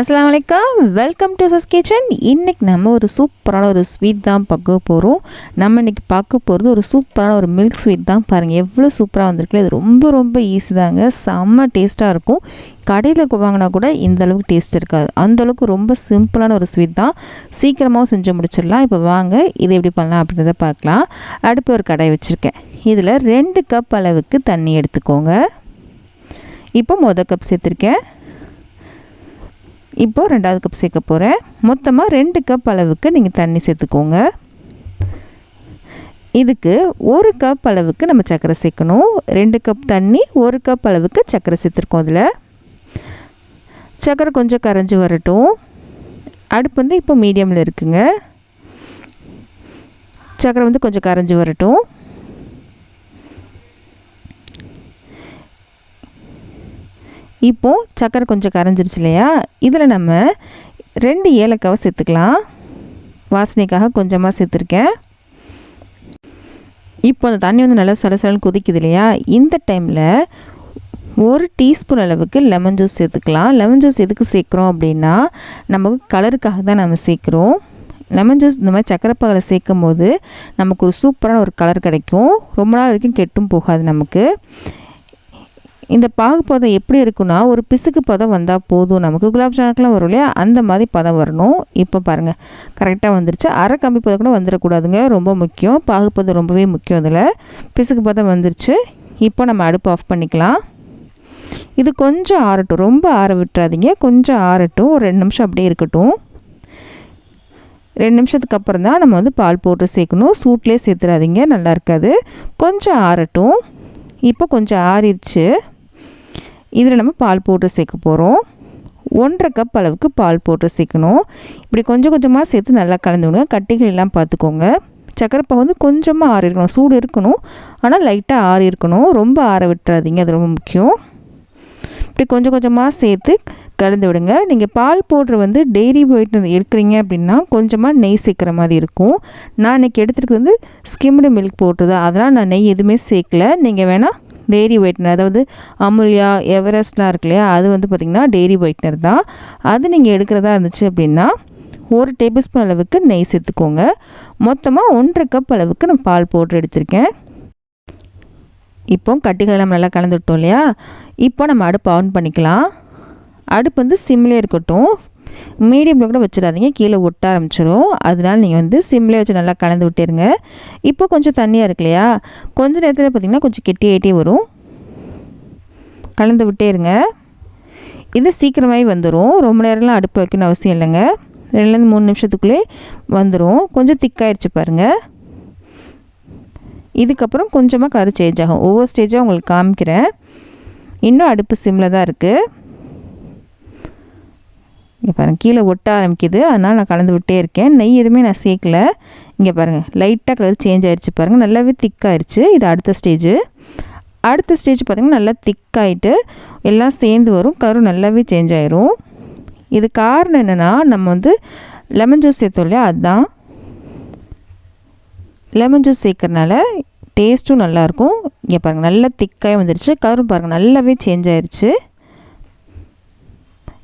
அஸ்லாம் வலைக்கம் welcome to சஸ் kitchen இன்றைக்கி நம்ம ஒரு சூப்பரான ஒரு ஸ்வீட் தான் பார்க்க போகிறோம் நம்ம இன்றைக்கி பார்க்க போகிறது ஒரு சூப்பரான ஒரு மில்க் ஸ்வீட் தான் பாருங்கள் எவ்வளோ சூப்பராக வந்திருக்கு. இது ரொம்ப ரொம்ப ஈஸி தாங்க. செம்ம டேஸ்ட்டாக இருக்கும். கடையில் வாங்கினா கூட இந்த அளவுக்கு டேஸ்ட் இருக்காது. அந்தளவுக்கு ரொம்ப சிம்பிளான ஒரு ஸ்வீட் தான். சீக்கிரமாகவும் செஞ்சு முடிச்சிடலாம். இப்போ வாங்க இது எப்படி பண்ணலாம் அப்படின்றத பார்க்கலாம். அடுப்பு ஒரு கடை வச்சுருக்கேன். இதில் ரெண்டு கப் அளவுக்கு தண்ணி எடுத்துக்கோங்க. இப்போ மொதல் கப் சேர்த்துருக்கேன். இப்போது ரெண்டாவது கப் சேர்க்க போகிறேன் மொத்தமாக ரெண்டு கப் அளவுக்கு நீங்கள் தண்ணி சேர்த்துக்கோங்க. இதுக்கு ஒரு கப் அளவுக்கு நம்ம சர்க்கரை சேர்க்கணும். ரெண்டு கப் தண்ணி ஒரு கப் அளவுக்கு சர்க்கரை சேர்த்துருக்கோம் அதில் சர்க்கரை கொஞ்சம் கரைஞ்சி வரட்டும். அடுப்பு வந்து இப்போ மீடியமில் இருக்குங்க. சர்க்கரை வந்து கொஞ்சம் கரைஞ்சி வரட்டும். இப்போது சக்கரை கொஞ்சம் கரைஞ்சிருச்சு இல்லையா? இதில் நம்ம ரெண்டு ஏலக்காவை சேர்த்துக்கலாம். வாசனைக்காக கொஞ்சமாக சேர்த்துருக்கேன். இப்போ அந்த தண்ணி வந்து நல்லா சலசலன்னு கொதிக்குது இல்லையா? இந்த டைமில் ஒரு டீஸ்பூன் அளவுக்கு லெமன் ஜூஸ் சேர்த்துக்கலாம். லெமன் ஜூஸ் எதுக்கு சேர்க்குறோம் அப்படின்னா நமக்கு கலருக்காக தான் நம்ம சேர்க்குறோம். லெமன் ஜூஸ் இந்த மாதிரி சக்கரை சேர்க்கும் போது நமக்கு ஒரு சூப்பரான ஒரு கலர் கிடைக்கும். ரொம்ப நாள் வரைக்கும் கெட்டும் போகாது நமக்கு. இந்த பாகு பதம் எப்படி இருக்குன்னா ஒரு பிசுக்கு பதம் வந்தால் போதும். நமக்கு குலாப் ஜாமுக்கெலாம் வரும் இல்லையா? அந்த மாதிரி பதம் வரணும். இப்போ பாருங்கள் கரெக்டாக வந்துருச்சு. அரை கம்பி பதம் கூட வந்துடக்கூடாதுங்க ரொம்ப முக்கியம். பாகு பதம் ரொம்பவே முக்கியம் அதில். பிசுக்கு பதம் வந்துருச்சு. இப்போ நம்ம அடுப்பு ஆஃப் பண்ணிக்கலாம். இது கொஞ்சம் ஆறட்டும். ரொம்ப ஆற விட்டுறாதீங்க. கொஞ்சம் ஆறட்டும். ஒரு ரெண்டு நிமிஷம் அப்படியே இருக்கட்டும். ரெண்டு நிமிஷத்துக்கு அப்புறம் தான் நம்ம வந்து பால் போட்டு சேர்க்கணும். சூட்லேயே சேர்த்துறாதீங்க. நல்லா இருக்காது. கொஞ்சம் ஆறட்டும். இப்போ கொஞ்சம் ஆறிடுச்சு இதில் நம்ம பால் போட்டு சேர்க்க போகிறோம். ஒன்றரை கப் அளவுக்கு பால் போட்டு சேர்க்கணும். இப்படி கொஞ்சம் கொஞ்சமாக சேர்த்து நல்லா கலந்து விடுங்க. கட்டிகள் எல்லாம் பார்த்துக்கோங்க. சக்கரைப்பா வந்து கொஞ்சமாக ஆறி இருக்கணும். சூடு இருக்கணும். ஆனால் லைட்டாக ஆறி இருக்கணும். ரொம்ப ஆற விட்டுறாதீங்க. அது ரொம்ப முக்கியம். இப்படி கொஞ்சம் கொஞ்சமாக சேர்த்து கலந்து விடுங்க. நீங்கள் பால் பவுட்ரு வந்து டெய்ரி போயிட்டு எடுக்கிறீங்க அப்படின்னா கொஞ்சமாக நெய் சேர்க்குற மாதிரி இருக்கும். நான் இன்றைக்கி எடுத்துருக்கு வந்து ஸ்கிம்டு மில்க் போட்டு தான் அதனால் நான் நெய் எதுவுமே சேர்க்கல. நீங்கள் வேணால் டெய்ரி ஒயிட்னர் அதாவது அமுல்யா எவரெஸ்ட்லாம் இருக்கு இல்லையா அது வந்து பார்த்திங்கன்னா டெய்ரி ஒயிட்னர் தான். அது நீங்கள் எடுக்கிறதா இருந்துச்சு அப்படின்னா ஒரு டேபிள் ஸ்பூன் அளவுக்கு நெய் சேர்த்துக்கோங்க. மொத்தமாக ஒன்றரை கப் அளவுக்கு நான் பால் பவுட்ரு எடுத்திருக்கேன். இப்போ கட்டிகளெல்லாம் நல்லா கலந்துவிட்டோம் இல்லையா? இப்போ நம்ம அடுப்பு ஆன் பண்ணிக்கலாம். அடுப்பு வந்து சிம்லேயே இருக்கட்டும். மீடியமில் கூட வச்சிடாதீங்க. கீழே ஒட்ட ஆரம்பிச்சிடும் அதனால் நீங்கள் வந்து சிம்லேயே வச்சு நல்லா கலந்து விட்டுருங்க. இப்போ கொஞ்சம் தண்ணியாக இருக்கு இல்லையா? கொஞ்சம் நேரத்தில் பார்த்திங்கன்னா கொஞ்சம் கெட்டியாகிட்டே வரும். கலந்து விட்டே இருங்க இது சீக்கிரமாகவே வந்துடும் ரொம்ப நேரம்லாம் அடுப்பு வைக்கணும் அவசியம் இல்லைங்க. ரெண்டுலேருந்து மூணு நிமிஷத்துக்குள்ளே வந்துடும் கொஞ்சம் திக்காயிருச்சு பாருங்கள் இதுக்கப்புறம் கொஞ்சமாக கலர் சேஞ்ச் ஆகும். ஒவ்வொரு ஸ்டேஜாக உங்களுக்கு காமிக்கிறேன். இன்னும் அடுப்பு சிம்மில் தான் இருக்குது இங்கே பாருங்கள் கீழே ஒட்ட ஆரம்பிக்குது. அதனால் நான் கலந்து விட்டே இருக்கேன். நெய் எதுவுமே நான் சேர்க்கல. இங்கே பாருங்கள் லைட்டாக கலர் சேஞ்ச் ஆயிடுச்சு பாருங்கள் நல்லாவே திக்காயிருச்சு இது அடுத்த ஸ்டேஜு அடுத்த ஸ்டேஜ் பார்த்திங்கன்னா நல்லா திக்காயிட்டு எல்லாம் சேர்ந்து வரும். கலரும் நல்லாவே சேஞ்ச் ஆயிரும். இது காரணம் என்னென்னா நம்ம வந்து லெமன் ஜூஸ் சேர்த்தோம் இல்லையா? அதுதான் லெமன் ஜூஸ் சேர்க்கறனால டேஸ்ட்டும் நல்லாயிருக்கும் இங்கே பாருங்கள் நல்லா திக்காக வந்துருச்சு. கலரும் பாருங்கள் நல்லாவே சேஞ்ச் ஆயிடுச்சு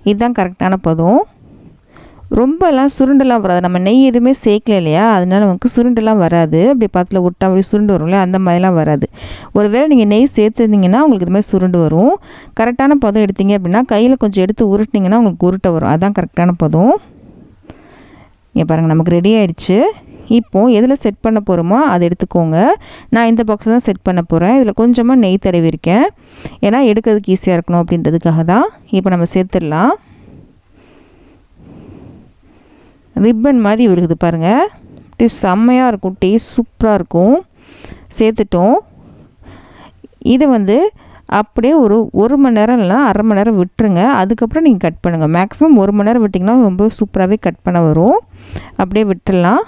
இதுதான் கரெக்டான பதம். ரொம்பலாம் சுருண்டெல்லாம் வராது. நம்ம நெய் எதுவுமே சேர்க்கல இல்லையா? அதனால நமக்கு சுருண்டெல்லாம் வராது. அப்படி பத்தில் விட்டா அப்படி சுருண்டு வரும்ல அந்த மாதிரிலாம் வராது. ஒரு வேளை நீங்கள் நெய் சேர்த்துருந்தீங்கன்னா உங்களுக்கு இது மாதிரி சுருண்டு வரும். கரெக்டான பதம் எடுத்தீங்க அப்படின்னா கையில் கொஞ்சம் எடுத்து உருட்டினீங்கன்னா உங்களுக்கு உருட்டை வரும். அதுதான் கரெக்டான பதம். இங்கே பாருங்கள் நமக்கு ரெடி ஆயிடுச்சு. இப்போது எதில் செட் பண்ண போகிறோமோ அதை எடுத்துக்கோங்க. நான் இந்த பாக்ஸில் தான் செட் பண்ண போகிறேன் இதில் கொஞ்சமாக நெய் தடவிருக்கேன் ஏன்னா எடுக்கிறதுக்கு ஈஸியாக இருக்கணும் அப்படின்றதுக்காக தான் இப்போ நம்ம சேர்த்துடலாம். ரிப்பன் மாதிரி விழுகுது பாருங்கள் இப்படி செம்மையாக இருக்கும். டேஸ்ட் சூப்பராக இருக்கும். சேர்த்துட்டோம். இதை வந்து அப்படியே ஒரு ஒரு மணி நேரம் இல்லைனா அரை மணி நேரம் விட்டுருங்க. அதுக்கப்புறம் நீங்கள் கட் பண்ணுங்கள் மேக்ஸிமம் ஒரு மணி நேரம் விட்டிங்கன்னா ரொம்ப சூப்பராகவே கட் பண்ண வரும். அப்படியே விட்டுடலாம்.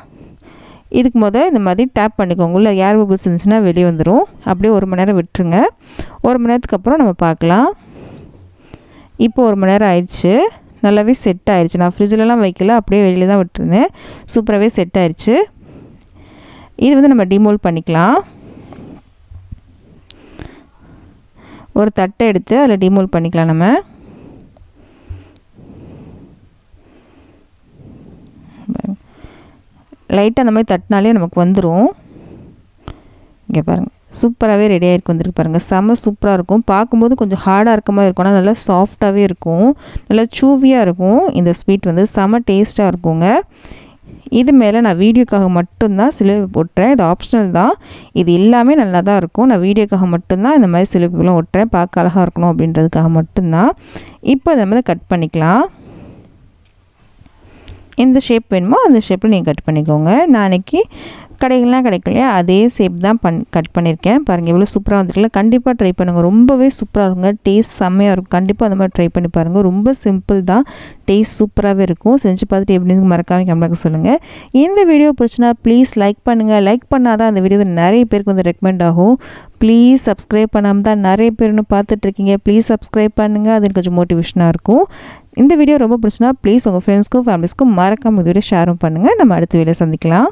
இதுக்கு முதல் இந்த மாதிரி டேப் பண்ணிக்கோங்க. உள்ள ஏர் பபிள்ஸ் இருந்துச்சுன்னா வெளியே வந்துடும் அப்படியே ஒரு மணி நேரம் விட்டுருங்க. ஒரு மணி நேரத்துக்கு அப்புறம் நம்ம பார்க்கலாம். இப்போ ஒரு மணி நேரம் ஆயிடுச்சு. நல்லாவே செட் ஆயிடுச்சு நான் ஃப்ரிட்ஜிலலாம் வைக்கல. அப்படியே வெளியில் தான் விட்டுருந்தேன். சூப்பராகவே செட் ஆயிடுச்சு இது வந்து நம்ம டிமோல் பண்ணிக்கலாம். ஒரு தட்டை எடுத்து அதில் டிமோல் பண்ணிக்கலாம் நம்ம. லைட்டாக அந்த மாதிரி தட்டினாலே நமக்கு வந்துடும் இங்கே பாருங்கள் சூப்பராகவே ரெடி ஆகிருக்கு வந்துருக்கு பாருங்கள் செம்ம சூப்பராக இருக்கும். பார்க்கும்போது கொஞ்சம் ஹார்டாக இருக்க மாதிரி இருக்கும். ஆனால் நல்லா சாஃப்டாகவே இருக்கும். நல்லா சூவியாக இருக்கும். இந்த ஸ்வீட் வந்து செம்ம டேஸ்ட்டாக இருக்குங்க. இது மேலே நான் வீடியோக்காக மட்டும்தான் சிலுவை போட்டுறேன் இது ஆப்ஷனல் தான். இது எல்லாமே நல்லா தான் இருக்கும். நான் வீடியோக்காக மட்டும்தான் இந்த மாதிரி சிலுவைலாம் ஒட்டுறேன். பார்க்க அழகாக இருக்கணும் அப்படின்றதுக்காக மட்டும்தான். இப்போ இதை நம்ம கட் பண்ணிக்கலாம். எந்த ஷேப் வேணுமோ அந்த ஷேப்பில் நீங்கள் கட் பண்ணிக்கோங்க. நான் அன்றைக்கி கடைகள்லாம் கிடைக்கலையா அதே ஷேப் தான் பண் கட் பண்ணியிருக்கேன். பாருங்கள் எவ்வளோ சூப்பராக வந்துருக்குல்ல. கண்டிப்பாக ட்ரை பண்ணுங்கள் ரொம்பவே சூப்பராக இருக்குங்க. டேஸ்ட் செம்மையாக இருக்கும். கண்டிப்பாக அந்த மாதிரி ட்ரை பண்ணி பாருங்கள் ரொம்ப சிம்பிள் தான். டேஸ்ட் சூப்பராகவே இருக்கும். செஞ்சு பார்த்துட்டு எப்படின்னு மறக்காம கமெண்ட்க்கு சொல்லுங்கள் இந்த வீடியோ பிடிச்சினா ப்ளீஸ் லைக் பண்ணுங்கள் லைக் பண்ணால் தான் அந்த வீடியோ நிறைய பேருக்கு வந்து ரெக்கமெண்ட் ஆகும். ப்ளீஸ் சப்ஸ்கிரைப் பண்ணாமல் தான் நிறைய பேர் இன்னும் பார்த்துட்ருக்கீங்க ப்ளீஸ் சப்ஸ்கிரைப் பண்ணுங்கள் அது கொஞ்சம் மோட்டிவேஷனாக இருக்கும். இந்த வீடியோ ரொம்ப பிடிச்சினா ப்ளீஸ் உங்கள் ஃப்ரெண்ட்ஸ்க்கும் ஃபேமிலிஸ்க்கும் மறக்காமல் இந்த ஷேரும் பண்ணுங்கள் நம்ம அடுத்த வீடியோ சந்திக்கலாம்.